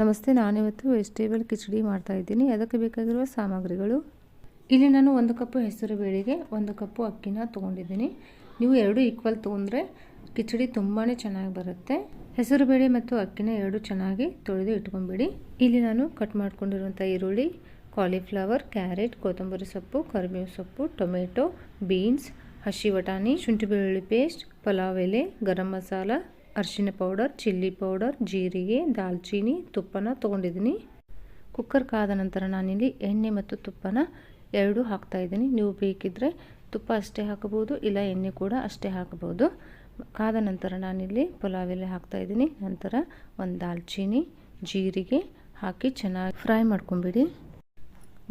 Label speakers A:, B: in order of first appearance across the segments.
A: ನಮಸ್ತೆ, ನಾನಿವತ್ತು ವೆಜಿಟೇಬಲ್ ಕಿಚಡಿ ಮಾಡ್ತಾ ಇದ್ದೀನಿ. ಅದಕ್ಕೆ ಬೇಕಾಗಿರುವ ಸಾಮಗ್ರಿಗಳು. ಇಲ್ಲಿ ನಾನು ಒಂದು ಕಪ್ಪು ಹೆಸರು ಬೇಳೆಗೆ, ಒಂದು ಕಪ್ಪು ಅಕ್ಕಿನ ತೊಗೊಂಡಿದ್ದೀನಿ. ನೀವು ಎರಡು ಈಕ್ವಲ್ ತೊಗೊಂಡ್ರೆ ಕಿಚಡಿ ತುಂಬಾ ಚೆನ್ನಾಗಿ ಬರುತ್ತೆ. ಹೆಸರು ಬೇಳೆ ಮತ್ತು ಅಕ್ಕಿನ ಎರಡು ಚೆನ್ನಾಗಿ ತೊಳೆದು ಇಟ್ಕೊಂಬಿಡಿ. ಇಲ್ಲಿ ನಾನು ಕಟ್ ಮಾಡ್ಕೊಂಡಿರುವಂಥ ಈರುಳ್ಳಿ ಕಾಲಿಫ್ಲವರ್ ಕ್ಯಾರೆಟ್ ಕೊತ್ತಂಬರಿ ಸೊಪ್ಪು ಕರಿಬೇವು ಸೊಪ್ಪು ಟೊಮೆಟೊ ಬೀನ್ಸ್ ಹಸಿ ಬಟಾಣಿ, ಶುಂಠಿ ಬೆಳ್ಳುಳ್ಳಿ ಪೇಸ್ಟ್ ಪಲಾವ್ ಎಲೆ, ಗರಂ ಮಸಾಲ ಅರಿಶಿನ ಪೌಡರ್, ಚಿಲ್ಲಿ ಪೌಡರ್, ಜೀರಿಗೆ ದಾಲ್ಚೀನಿ ತುಪ್ಪನ ತೊಗೊಂಡಿದ್ದೀನಿ. ಕುಕ್ಕರ್ ಕಾದ ನಂತರ ನಾನಿಲ್ಲಿ ಎಣ್ಣೆ ಮತ್ತು ತುಪ್ಪನ ಎರಡೂ ಹಾಕ್ತಾ ಇದ್ದೀನಿ. ನೀವು ಬೇಕಿದ್ದರೆ ತುಪ್ಪ ಅಷ್ಟೇ ಹಾಕಬಹುದು, ಇಲ್ಲ ಎಣ್ಣೆ ಕೂಡ ಅಷ್ಟೇ ಹಾಕಬಹುದು. ಕಾದ ನಂತರ ನಾನಿಲ್ಲಿ ಪಲಾವ್ ಎಲ್ಲ ಹಾಕ್ತಾ ಇದ್ದೀನಿ. ನಂತರ ಒಂದು ದಾಲ್ಚೀನಿ ಜೀರಿಗೆ ಹಾಕಿ ಚೆನ್ನಾಗಿ ಫ್ರೈ ಮಾಡ್ಕೊಂಬಿಡಿ.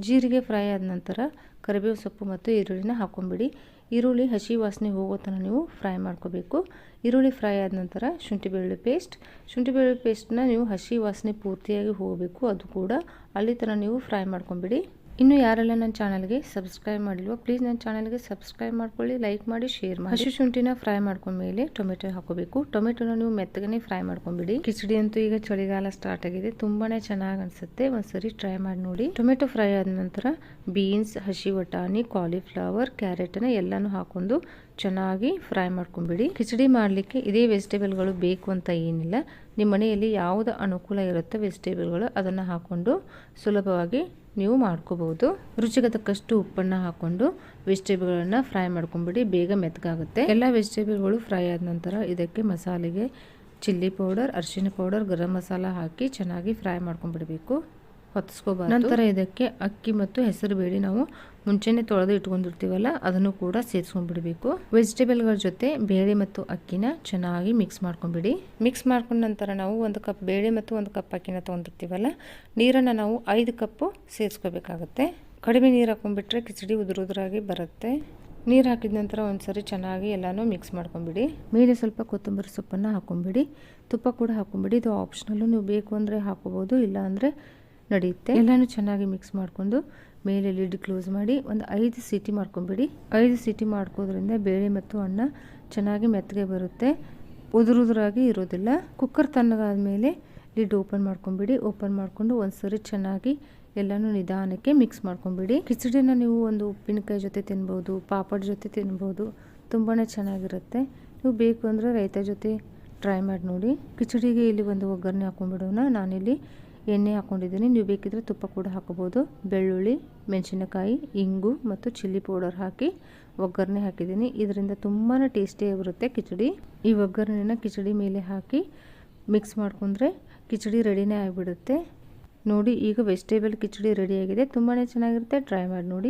A: ಜೀರಿಗೆ ಫ್ರೈ ಆದ ನಂತರ ಕರಿಬೇವು ಸೊಪ್ಪು ಮತ್ತು ಈರುಳ್ಳಿನ ಹಾಕ್ಕೊಂಬಿಡಿ. ಈರುಳ್ಳಿ ಹಸಿ ವಾಸನೆ ಹೋಗೋ ತನಕ ನೀವು ಫ್ರೈ ಮಾಡ್ಕೋಬೇಕು. ಈರುಳ್ಳಿ ಫ್ರೈ ಆದ ನಂತರ ಶುಂಠಿ ಬೆಳ್ಳುಳ್ಳಿ ಪೇಸ್ಟ್. ಶುಂಠಿ ಬೆಳ್ಳುಳ್ಳಿ ಪೇಸ್ಟನ್ನ ನೀವು ಹಸಿ ವಾಸನೆ ಪೂರ್ತಿಯಾಗಿ ಹೋಗಬೇಕು. ಅದು ಕೂಡ ಅಲ್ಲಿ ತನಕ ನೀವು ಫ್ರೈ ಮಾಡ್ಕೊಂಬಿಡಿ. ಇನ್ನು ಯಾರೆಲ್ಲ ನನ್ನ ಚಾನಲ್ಗೆ ಸಬ್ಸ್ಕ್ರೈಬ್ ಮಾಡಿಲ್ವೋ ಪ್ಲೀಸ್ ನನ್ನ ಚಾನಲ್ಗೆ ಸಬ್ಸ್ಕ್ರೈಬ್ ಮಾಡ್ಕೊಳ್ಳಿ, ಲೈಕ್ ಮಾಡಿ, ಶೇರ್ ಮಾಡಿ. ಹಸಿ ಶುಂಠಿನ ಫ್ರೈ ಮಾಡ್ಕೊಂಡ್ಮೇಲೆ ಟೊಮೆಟೊ ಹಾಕೋಬೇಕು. ಟೊಮೆಟೊನ ನೀವು ಮೆತ್ತಗನೆ ಫ್ರೈ ಮಾಡ್ಕೊಂಬಿಡಿ. ಕಿಚಡಿ ಅಂತೂ ಈಗ ಚಳಿಗಾಲ ಸ್ಟಾರ್ಟ್ ಆಗಿದೆ, ತುಂಬಾನೇ ಚೆನ್ನಾಗಿ ಅನ್ಸುತ್ತೆ. ಒಂದ್ಸರಿ ಟ್ರೈ ಮಾಡಿ ನೋಡಿ. ಟೊಮೆಟೊ ಫ್ರೈ ಆದ ನಂತರ ಬೀನ್ಸ್ ಹಸಿ ಬಟಾಣಿ ಕಾಲಿಫ್ಲವರ್ ಕ್ಯಾರೆಟ್ನ ಎಲ್ಲಾನು ಹಾಕೊಂಡು ಚೆನ್ನಾಗಿ ಫ್ರೈ ಮಾಡ್ಕೊಂಬಿಡಿ. ಕಿಚಡಿ ಮಾಡಲಿಕ್ಕೆ ಇದೇ ವೆಜಿಟೇಬಲ್ಗಳು ಬೇಕು ಅಂತ ಏನಿಲ್ಲ. ನಿಮ್ಮ ಮನೆಯಲ್ಲಿ ಯಾವುದು ಅನುಕೂಲ ಇರುತ್ತೆ ವೆಜಿಟೇಬಲ್ಗಳು ಅದನ್ನು ಹಾಕ್ಕೊಂಡು ಸುಲಭವಾಗಿ ನೀವು ಮಾಡ್ಕೋಬಹುದು. ರುಚಿಗೆ ತಕ್ಕಷ್ಟು ಉಪ್ಪನ್ನು ಹಾಕೊಂಡು ವೆಜಿಟೇಬಲ್ಗಳನ್ನ ಫ್ರೈ ಮಾಡ್ಕೊಂಡ್ಬಿಡಿ ಬೇಗ ಮೆತ್ತಗಾಗುತ್ತೆ ಎಲ್ಲ ವೆಜಿಟೇಬಲ್ಗಳು ಫ್ರೈ ಆದ ನಂತರ ಇದಕ್ಕೆ ಮಸಾಲೆಗೆ ಚಿಲ್ಲಿ ಪೌಡರ್ ಅರಿಶಿನ ಪೌಡರ್ ಗರಂ ಮಸಾಲ ಹಾಕಿ ಚೆನ್ನಾಗಿ ಫ್ರೈ ಮಾಡ್ಕೊಂಡ್ಬಿಡಬೇಕು ಹೊತ್ತಿಸ್ಕೋಬಾರ್ದು ನಂತರ ಇದಕ್ಕೆ ಅಕ್ಕಿ ಮತ್ತು ಹೆಸರು ಬೇಳೆ ನಾವು ಮುಂಚೆನೆ ತೊಳೆದು ಇಟ್ಕೊಂಡಿರ್ತೀವಲ್ಲ ಅದನ್ನು ಕೂಡ ಸೇರಿಸ್ಕೊಂಡ್ಬಿಡಬೇಕು. ವೆಜಿಟೇಬಲ್ಗಳ ಜೊತೆ ಬೇಳೆ ಮತ್ತು ಅಕ್ಕಿನ ಚೆನ್ನಾಗಿ ಮಿಕ್ಸ್ ಮಾಡ್ಕೊಂಬಿಡಿ. ಮಿಕ್ಸ್ ಮಾಡ್ಕೊಂಡ ನಂತರ ನಾವು ಒಂದು ಕಪ್ ಬೇಳೆ ಮತ್ತು ಒಂದು ಕಪ್ ಅಕ್ಕಿನ ತೊಗೊಂಡಿರ್ತೀವಲ್ಲ ನೀರನ್ನು ನಾವು ಐದು ಕಪ್ಪು ಸೇರಿಸ್ಕೋಬೇಕಾಗತ್ತೆ. ಕಡಿಮೆ ನೀರು ಹಾಕೊಂಡ್ಬಿಟ್ರೆ ಕಿಚಡಿ ಉದುರುದ್ರಾಗಿ ಬರುತ್ತೆ. ನೀರು ಹಾಕಿದ ನಂತರ ಒಂದ್ಸರಿ ಚೆನ್ನಾಗಿ ಎಲ್ಲನೂ ಮಿಕ್ಸ್ ಮಾಡ್ಕೊಂಬಿಡಿ. ಮೇಲೆ ಸ್ವಲ್ಪ ಕೊತ್ತಂಬರಿ ಸೊಪ್ಪನ್ನು ಹಾಕೊಂಬಿಡಿ. ತುಪ್ಪ ಕೂಡ ಹಾಕೊಂಬಿಡಿ. ಇದು ಆಪ್ಷನಲ್ಲು ನೀವು ಬೇಕು ಅಂದರೆ ಹಾಕೋಬೋದು ಇಲ್ಲ ಅಂದರೆ ನಡೆಯುತ್ತೆ. ಎಲ್ಲಾನು ಚೆನ್ನಾಗಿ ಮಿಕ್ಸ್ ಮಾಡಿಕೊಂಡು ಮೇಲೆ ಲಿಡ್ ಕ್ಲೋಸ್ ಮಾಡಿ ಒಂದು ಐದು ಸೀಟಿ ಮಾಡ್ಕೊಂಬಿಡಿ. ಐದು ಸೀಟಿ ಮಾಡ್ಕೋದ್ರಿಂದ ಬೇಳೆ ಮತ್ತು ಅನ್ನ ಚೆನ್ನಾಗಿ ಮೆತ್ತಗೆ ಬರುತ್ತೆ. ಉದುರುದುರಾಗಿ ಇರೋದಿಲ್ಲ. ಕುಕ್ಕರ್ ತಣ್ಣಗಾದ ಮೇಲೆ ಲಿಡ್ ಓಪನ್ ಮಾಡ್ಕೊಂಬಿಡಿ. ಓಪನ್ ಮಾಡಿಕೊಂಡು ಒಂದ್ಸರಿ ಚೆನ್ನಾಗಿ ಎಲ್ಲನೂ ನಿಧಾನಕ್ಕೆ ಮಿಕ್ಸ್ ಮಾಡ್ಕೊಂಬಿಡಿ. ಕಿಚಡಿನ ನೀವು ಒಂದು ಉಪ್ಪಿನಕಾಯಿ ಜೊತೆ ತಿನ್ಬೋದು, ಪಾಪಡ್ ಜೊತೆ ತಿನ್ಬೋದು ತುಂಬಾ ಚೆನ್ನಾಗಿರುತ್ತೆ. ನೀವು ಬೇಕು ಅಂದರೆ ರೈತ ಜೊತೆ ಟ್ರೈ ಮಾಡಿ ನೋಡಿ. ಕಿಚಡಿಗೆ ಇಲ್ಲಿ ಒಂದು ಒಗ್ಗರಣೆ ಹಾಕೊಂಡ್ಬಿಡೋಣ ನಾನಿಲ್ಲಿ ಎಣ್ಣೆ ಹಾಕೊಂಡಿದ್ದೀನಿ. ನೀವು ಬೇಕಿದ್ರೆ ತುಪ್ಪ ಕೂಡ ಹಾಕೋಬೋದು ಬೆಳ್ಳುಳ್ಳಿ, ಮೆಣಸಿನಕಾಯಿ, ಇಂಗು ಮತ್ತು ಚಿಲ್ಲಿ ಪೌಡರ್ ಹಾಕಿ ಒಗ್ಗರಣೆ ಹಾಕಿದ್ದೀನಿ. ಇದರಿಂದ ತುಂಬಾ ಟೇಸ್ಟಿಯಾಗಿ ಬರುತ್ತೆ ಕಿಚಡಿ. ಈ ಒಗ್ಗರಣೆನ ಕಿಚಡಿ ಮೇಲೆ ಹಾಕಿ ಮಿಕ್ಸ್ ಮಾಡ್ಕೊಂಡ್ರೆ ಕಿಚಡಿ ರೆಡಿನೇ ಆಗಿಬಿಡುತ್ತೆ. ನೋಡಿ, ಈಗ ವೆಜಿಟೇಬಲ್ ಕಿಚಡಿ ರೆಡಿಯಾಗಿದೆ ತುಂಬಾ ಚೆನ್ನಾಗಿರುತ್ತೆ. ಟ್ರೈ ಮಾಡಿ ನೋಡಿ.